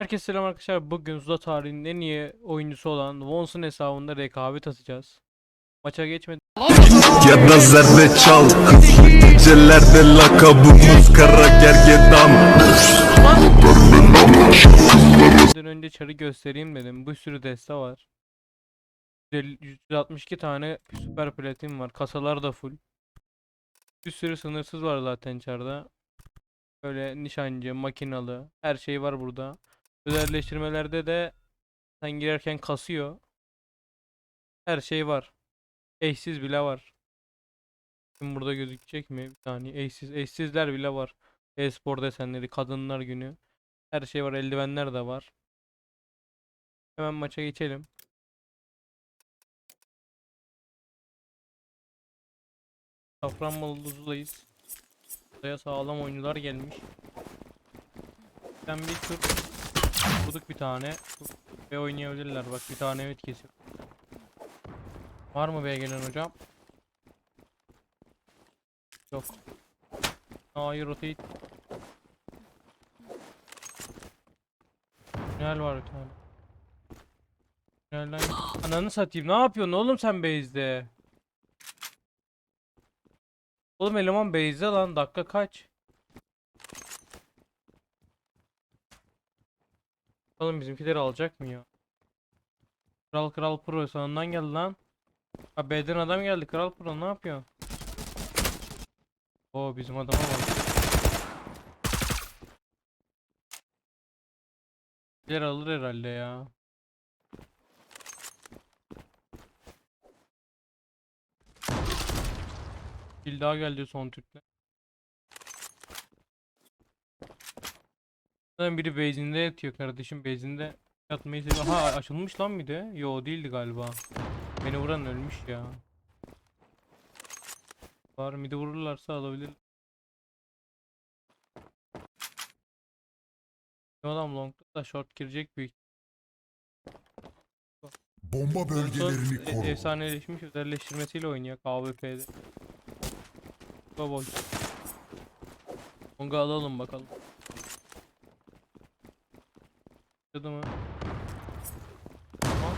Herkese selam arkadaşlar. Bugün Zula tarihinin en iyi oyuncusu olan Wons'un hesabında rekabet atacağız. Maça geçmeden Ya da zerre çal Gecelerde lakabımız kara gergedan önce çarı göstereyim dedim. Bir sürü deste var. 150 162 tane süper platin var. Kasalar da full. Bir sürü sınırsız var zaten çarda. Böyle nişancı, makinalı, her şey var burada. Özelleştirmelerde de sen girerken kasıyor. Her şey var. Eşsiz bile var. Şimdi burada gözükecek mi? Bir saniye. Eşsiz, eşsizler bile var. E-spor desenleri, kadınlar günü. Her şey var. Eldivenler de var. Hemen maça geçelim. Safranbolu Zula'yız. Buraya sağlam oyuncular gelmiş. Ben bir tur vurduk bir tane. Ve oynayabilirler. Bak bir tane evet kesiyor. Var mı B'ye gelen hocam? Yok. Hayır rotate. Tünel var bir tane. Tünelden... Ananı satayım. Ne yapıyorsun oğlum sen base'de? Oğlum eleman base'de lan. Dakika kaç? Oğlum bizimkileri alacak mı ya? Kral Kral Pro sonundan geldi lan. Ha B'den adam geldi. Kral Pro ne yapıyor? Oo bizim adama bak. Yer alır herhalde ya. Bir daha geldi son Türk'le. Zaten biri base'inde yatıyor kardeşim. Base'inde yatmayı seviyor. Ha açılmış lan bir de. Yo değildi galiba. Beni vuran ölmüş ya. Var midi vururlarsa alabilir. Bu adam long'da da short girecek büyük. Bomba bölgelerini e- koru. efsaneleşmiş özelleştirmesiyle oynuyor KVP'de. Baba Long'u alalım bakalım. Yaşadı mı? Tamam.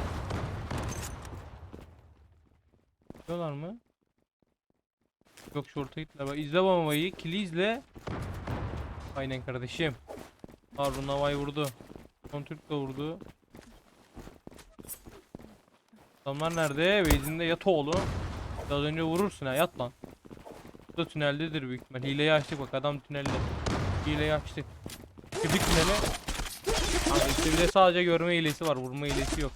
Diyorlar mı? Yok short'a gittiler. Bak izle bombayı. Kili izle. Aynen kardeşim. Harun Havay vurdu. Kontürk de vurdu. Adamlar nerede? Base'inde yat oğlum. Az önce vurursun ha yat lan. Bu da tüneldedir büyük ihtimal. Hileyi açtık bak adam tünelde. Hileyi açtık. Girdik tünele. Abi işte bir de sadece görme hilesi var. Vurma hilesi yok.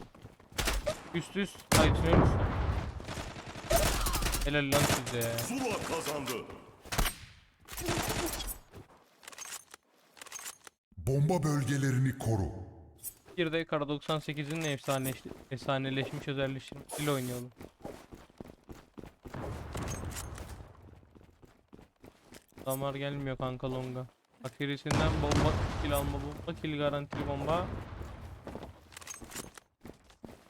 Üst üst. Ay tünel. Helal lan size. Zula kazandı. Bomba bölgelerini koru. Bir de Kara 98'in efsaneleş efsaneleşmiş özelleştirmesiyle oynayalım. Damar gelmiyor kanka longa. Birisinden bomba kill alma bomba kill garantili bomba.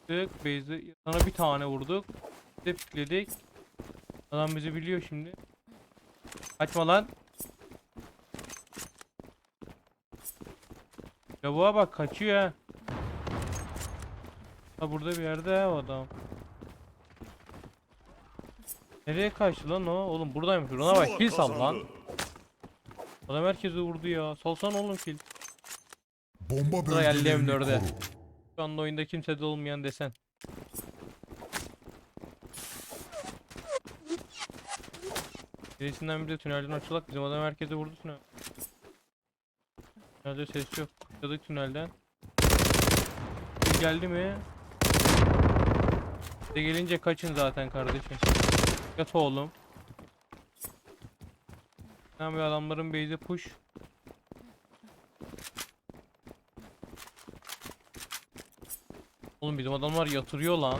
Tık base'de sana bir tane vurduk. Bir de pikledik. Adam bizi biliyor şimdi. Kaçma lan. Lavuğa bak kaçıyor ha. Ha burada bir yerde ha adam. Nereye kaçtı lan o? Oğlum buradaymış. Ona bak kill sal lan. Adam herkesi vurdu ya. Salsan oğlum kill. Bomba geldi bölgelerini M4'e. koru. Şu anda oyunda kimsede olmayan desen. Birisinden bir de tünelden açılak. Bizim adam herkese vurdu tünel. Tünelde ses yok. Çıktık tünelden. Kim geldi mi? De gelince kaçın zaten kardeşim. Yat oğlum. Bir adamların base'e push. Oğlum bizim adamlar yatırıyor lan.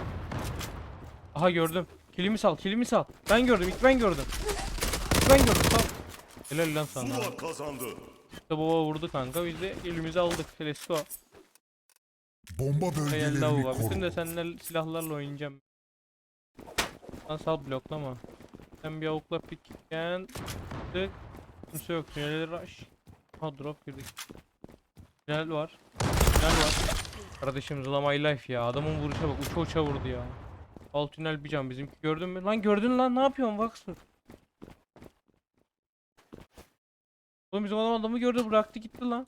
Aha gördüm. Kilimi sal, kilimi sal. Ben gördüm, ilk ben gördüm. İlk ben gördüm, sal. Helal lan sana. Zula kazandı. İşte baba vurdu kanka, biz de elimizi aldık. Let's go. Bomba Hayal bölgelerini lavuğa. Bütün koru. de seninle silahlarla oynayacağım. Lan sal bloklama. Sen bir avukla pikken. Tık. Kimse yok. Tünelleri rush. Ha drop girdik. Tünel var. tünel var. Kardeşim Zula My Life ya. Adamın vuruşa bak. Uça uça vurdu ya. Alt tünel bir can bizimki. Gördün mü? Lan gördün lan ne yapıyorsun Vaxford? Oğlum bizim adam adamı gördü bıraktı gitti lan.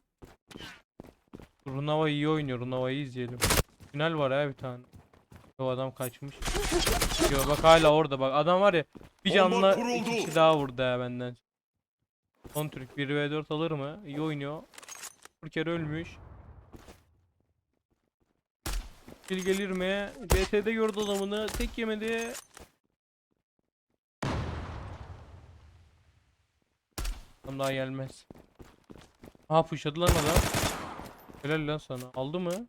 Runava iyi oynuyor. Runava'yı izleyelim. Tünel var ya bir tane. O adam kaçmış. Yo bak hala orada bak. Adam var ya bir canla iki kişi daha vurdu ya benden. Son Türk 1v4 alır mı? İyi oynuyor. Bir kere ölmüş. Kill gelir mi? CT'de gördü adamını. Tek yemedi. Adam daha gelmez. Ha pushladı lan adam. Helal lan sana. Aldı mı?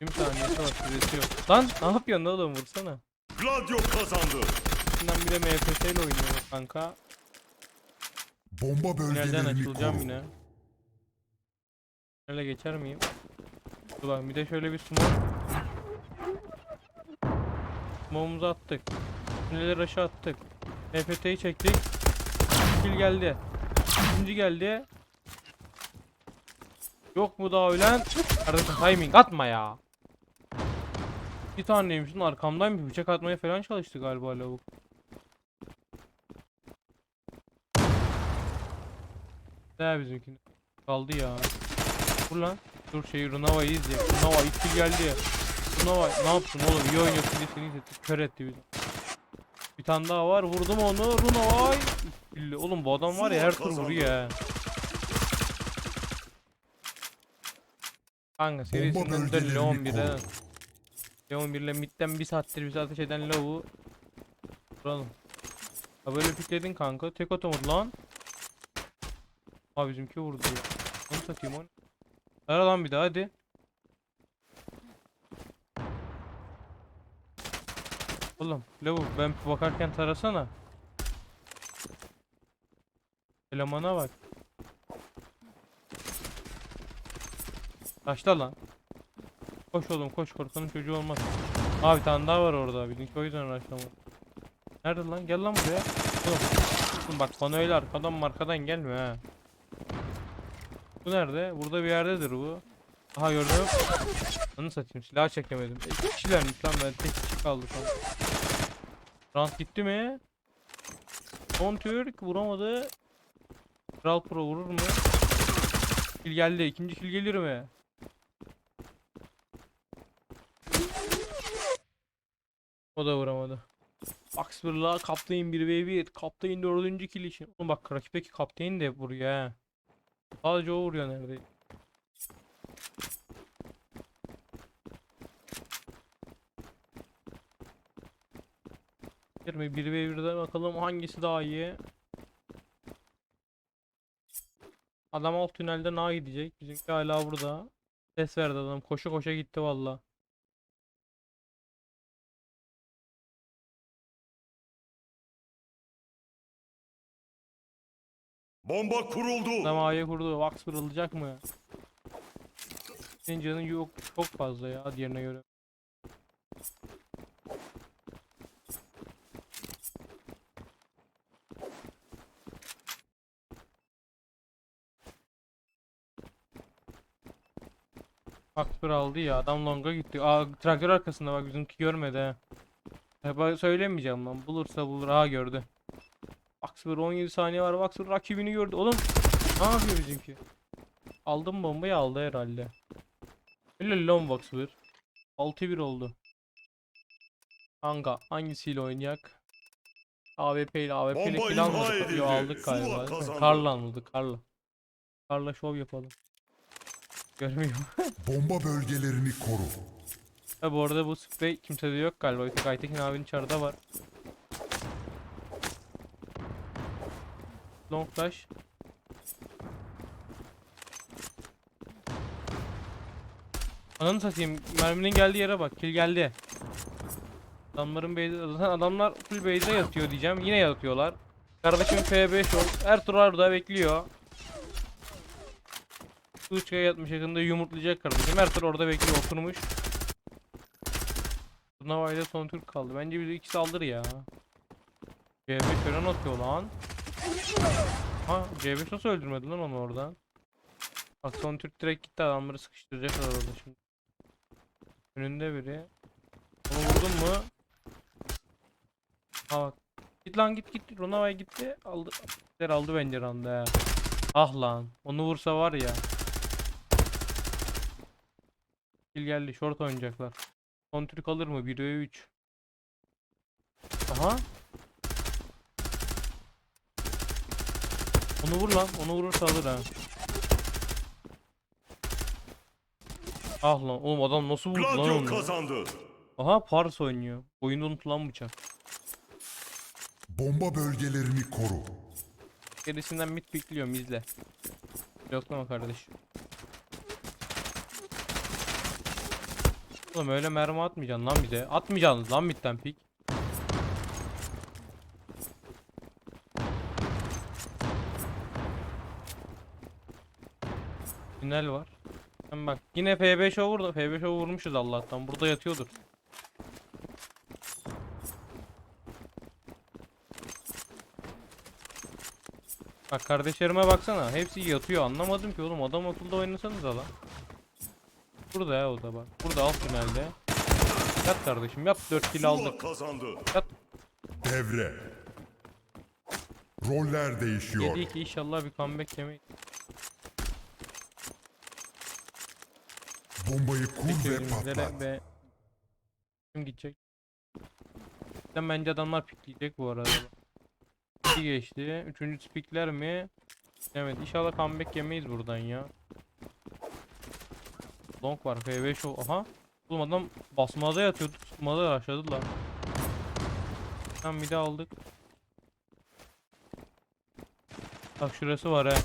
20 saniyesi var süresi yok. Lan ne yapıyorsun oğlum vursana. Gladio kazandı. Şimdiden bir de MFS ile oynuyor kanka. Bomba Tünelden bölgelerini açılacağım koru. yine. Tünele geçer miyim? Bak bir de şöyle bir smoke. Smoke'umuzu attık. Tünele rush'ı attık. EFT'yi çektik. Kill geldi. İkinci geldi. Yok mu daha ölen? Kardeşim timing atma ya. Bir taneymiş arkamdaymış bıçak atmaya falan çalıştı galiba lavuk. Ne bizimki? Kaldı ya. Dur lan. Dur şey Runava'yı izle. Runava iki geldi. Runava ne yaptın oğlum? İyi oynuyorsun diye seni izletti. Kör etti bizi. Bir tane daha var. Vurdum onu. Runava. Oğlum bu adam var ya her tur vuruyor ha. Kanka serisinden de Leon 1'e. koru. Leon 1 ile midden bir saattir bizi ateş eden lavu. Vuralım. Ha böyle pikledin kanka. Tek atamadı lan. Abi bizimki vurdu. Onu satayım onu. Ara lan bir daha hadi. Oğlum lavuk ben bakarken tarasana. Elemana bak. Taşla lan. Koş oğlum koş korkanın çocuğu olmaz. Abi bir tane daha var orada bizimki o yüzden uğraşlamadı. Nerede lan? Gel lan buraya. Oğlum bak bana öyle arkadan markadan gelme ha. Bu nerede? Burada bir yerdedir bu. Aha gördüm. Onu satayım silah çekemedim. E, İki kişilermiş lan ben tek kişi kaldı şu an. Round gitti mi? Son Türk vuramadı. Kral Pro vurur mu? Kill geldi. İkinci kill gelir mi? O da vuramadı. Oxford'la Kaptayın 1v1. Kaptayın 4. kill için. Oğlum bak rakipteki Kaptayın de vuruyor ha. Sadece o vuruyor neredeyse. Bir mi? 1v1'de bakalım hangisi daha iyi. Adam alt tünelde na gidecek. Bizimki hala burada. Ses verdi adam. Koşa koşa gitti valla. Bomba kuruldu. A'ya kurdu. Vax kırılacak mı? Senin canın yok çok fazla ya diğerine göre. Aksper aldı ya. Adam longa gitti. Aa traktör arkasında bak bizimki görmedi ben söylemeyeceğim lan. Bulursa bulur. Ha gördü. Aksper 17 saniye var. Aksper rakibini gördü. Oğlum ne yapıyor bizimki? Aldım bombayı aldı herhalde. Öyle Lombox bir. 6-1 oldu. Kanka hangisiyle oynayak? AWP ile AWP ile Bomba imha almadık. edildi. Yo aldık Zula galiba. kazandı. Karla almadık Karla. Karla şov yapalım. Görmüyor. Bomba bölgelerini koru. Ha bu arada bu sprey kimsede yok galiba. Aytekin abinin çarda var. Long flash. Ananı satayım. Merminin geldiği yere bak. Kill geldi. Adamların base zaten adamlar full base'e yatıyor diyeceğim. Yine yatıyorlar. Kardeşim F5 ol. Her tur orada bekliyor. Uçkaya yatmış yakında yumurtlayacak kardeşim. Her tur orada bekliyor oturmuş. Turnava ile son Türk kaldı. Bence bizi ikisi aldır ya. C5 falan atıyor lan. Ha C5 nasıl öldürmedi lan onu oradan? Bak son Türk direkt gitti adamları sıkıştıracaklar orada şimdi. Önünde biri. Onu vurdun mu? Ha bak. Git lan git git. Ronavay gitti. Aldı. Der aldı bence randa ya. Ah lan. Onu vursa var ya. Kill geldi. Short oynayacaklar. Son Türk alır mı? 1'e 3. Aha. Onu vur lan. Onu vurursa alır ha. Ah lan. Oğlum adam nasıl vurdu lan Gladio onu? kazandı. Aha Pars oynuyor. Oyunda unutulan bıçak. Bomba bölgelerini koru. Gerisinden mid bekliyorum izle. Yoklama kardeş. Oğlum öyle mermi atmayacaksın lan bize. Atmayacaksınız lan midden pik. Tünel var. Sen bak yine F5 vurdu. F5 vurmuşuz Allah'tan. Burada yatıyordur. Bak kardeşlerime baksana. Hepsi yatıyor. Anlamadım ki oğlum. Adam akılda oynasanız lan. Burada ya o da bak. Burada alt tünelde. Yat kardeşim yat 4 kill aldık. kazandı. Yat. Devre. Roller değişiyor. 7-2 inşallah bir comeback yemeyiz. Bombayı kur ve patlat. ve kim gidecek? Sen bence adamlar pikleyecek bu arada. 2 geçti. Üçüncü pikler mi? Evet inşallah comeback yemeyiz buradan ya. Long var F5 o. Aha. Oğlum adam basmada yatıyordu. Tutmada başladılar. Tam bir de aldık. Bak şurası var he.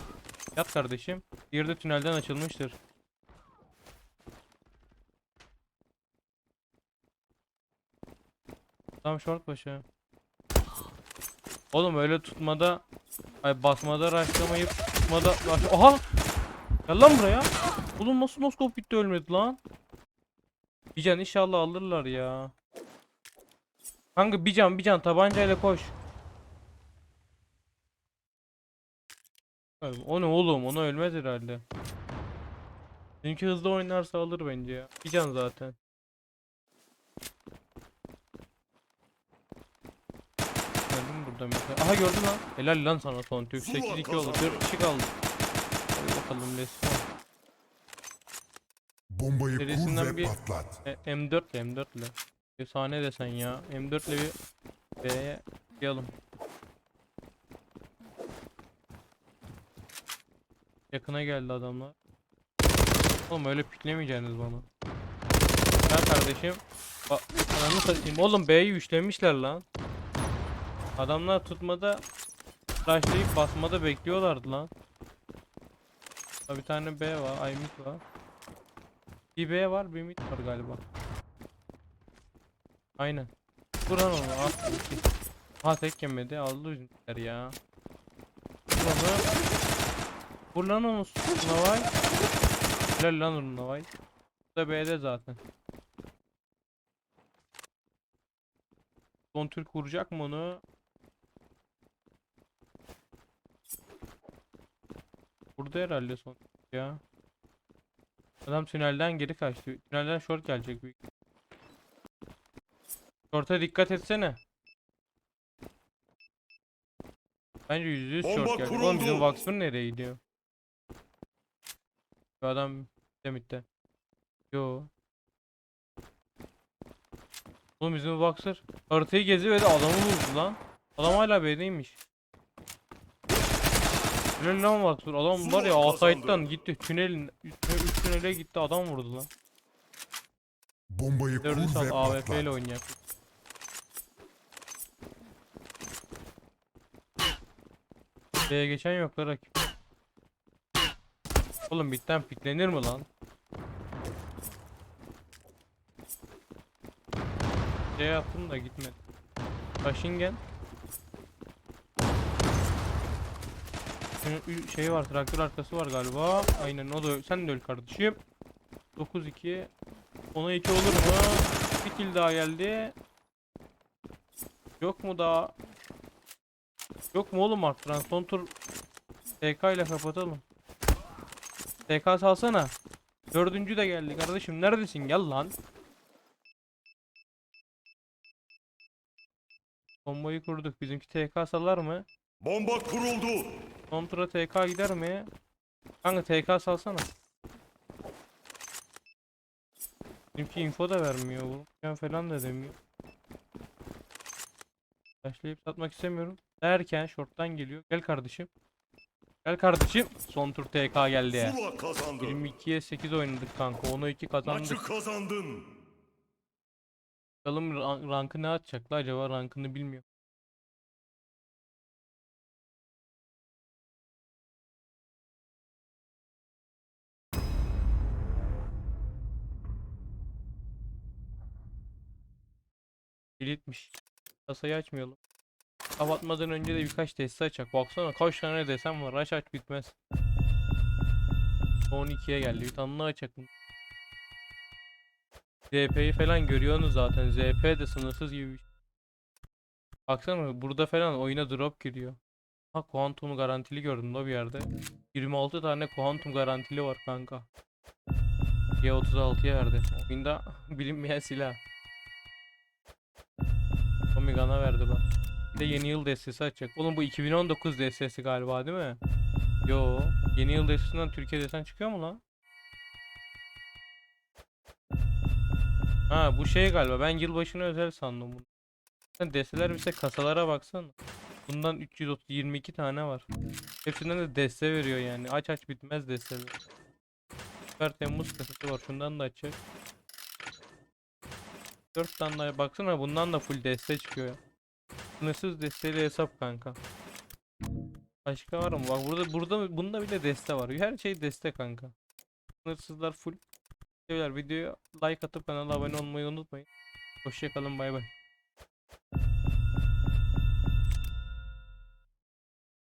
Yat kardeşim. Diğeri de tünelden açılmıştır. Tam short başı. Oğlum öyle tutmada ay basmada rushlamayıp tutmada rush Aha! Gel lan buraya. Oğlum nasıl noskop bitti ölmedi lan? Bir can inşallah alırlar ya. Kanka bir can bir can tabancayla koş. O ne oğlum ona ölmez herhalde. Çünkü hızlı oynarsa alır bence ya. Bir can zaten. Gördün mü burada mesela? Aha gördün lan. Helal lan sana son tüp. Zula 8-2 oldu. kazandı. 4 kişi kaldı. Hadi bakalım let's go. Bombayı kur ve bir- patlat. E, M4 ile M4 ile. Efsane desen ya. M4 ile bir B'ye yapalım. Yakına geldi adamlar. Oğlum öyle piklemeyeceksiniz bana. Gel kardeşim. Bak ananı satayım. Oğlum B'yi üçlemişler lan. Adamlar tutmada rushlayıp basmada bekliyorlardı lan. Bir tane B var, ay mid var. Bir B var, bir mid var galiba. Aynen. Dur lan onu, iki. Ha tek yemedi, aldı bizimkiler ya. Vur lan onu, Navay. Helal lan onu Navay. Bu da B'de zaten. Son Türk vuracak mı onu? Burada herhalde son ya. Adam tünelden geri kaçtı. Tünelden short gelecek büyük. Short'a dikkat etsene. Bence yüzde yüz short gelecek. Oğlum bizim. Vaxford nereye gidiyor? Şu adam demitte. Yo. Oğlum bizim Vaxford haritayı geziyor ve de adamı vurdu lan. Adam hala B'deymiş. Tünel lan Vaxford. Adam var ya kazandı. gitti. Tünelin üstüne, üst tünele gitti. Adam vurdu lan. Bombayı kur ve AWP ile patlat. oynayak. B'ye geçen yok da rakip. Oğlum bitten piklenir mi lan? C attım da gitmedi. Taşingen. Ü- şey var, traktör arkası var galiba. Aynen o da sen de öl kardeşim. 9-2. Ona 2 olur mu? Bir kill daha geldi. Yok mu daha? Yok mu oğlum arttıran? Son tur TK ile kapatalım. TK salsana. Dördüncü de geldi kardeşim. Neredesin? Gel lan. Bombayı kurduk. Bizimki TK salar mı? Bomba kuruldu. Son tura TK gider mi? Kanka TK salsana. Bizimki info da vermiyor. Vururken falan da demiyor. Başlayıp satmak istemiyorum. Derken short'tan geliyor. Gel kardeşim. Gel kardeşim. Son tur TK geldi ya. Zula kazandı. 22'ye 8 oynadık kanka. Onu 2 Maçı kazandık. kazandın. Bakalım ran- rankı ne atacaklar acaba rankını bilmiyor. Kilitmiş. Kasayı açmayalım. Kapatmadan önce de birkaç deste açak. Baksana kaç tane desem var. Aç aç bitmez. 12'ye geldi. Bir tane daha açak. ZP'yi falan görüyorsunuz zaten. ZP de sınırsız gibi bir şey. Baksana burada falan oyuna drop giriyor. Ha kuantum garantili gördüm da bir yerde. 26 tane kuantum garantili var kanka. G36'ya verdi. Oyunda bilinmeyen silah. Omegan'a verdi bak. Bir de yeni yıl destesi açacak. Oğlum bu 2019 destesi galiba değil mi? Yo. Yeni yıl destesinden Türkiye desen çıkıyor mu lan? Ha bu şey galiba. Ben yılbaşına özel sandım bunu. Sen Desteler bize kasalara baksana. Bundan 322 tane var. Hepsinden de deste veriyor yani. Aç aç bitmez desteler. Süper Temmuz kasası var. Şundan da açacak. 4 tane daha baksana bundan da full deste çıkıyor ya. Sınırsız desteğiyle hesap kanka. Başka var mı? Bak burada burada bunda bile deste var. Her şey deste kanka. Sınırsızlar full. Sevgiler videoya like atıp kanala abone olmayı unutmayın. Hoşçakalın bay bay.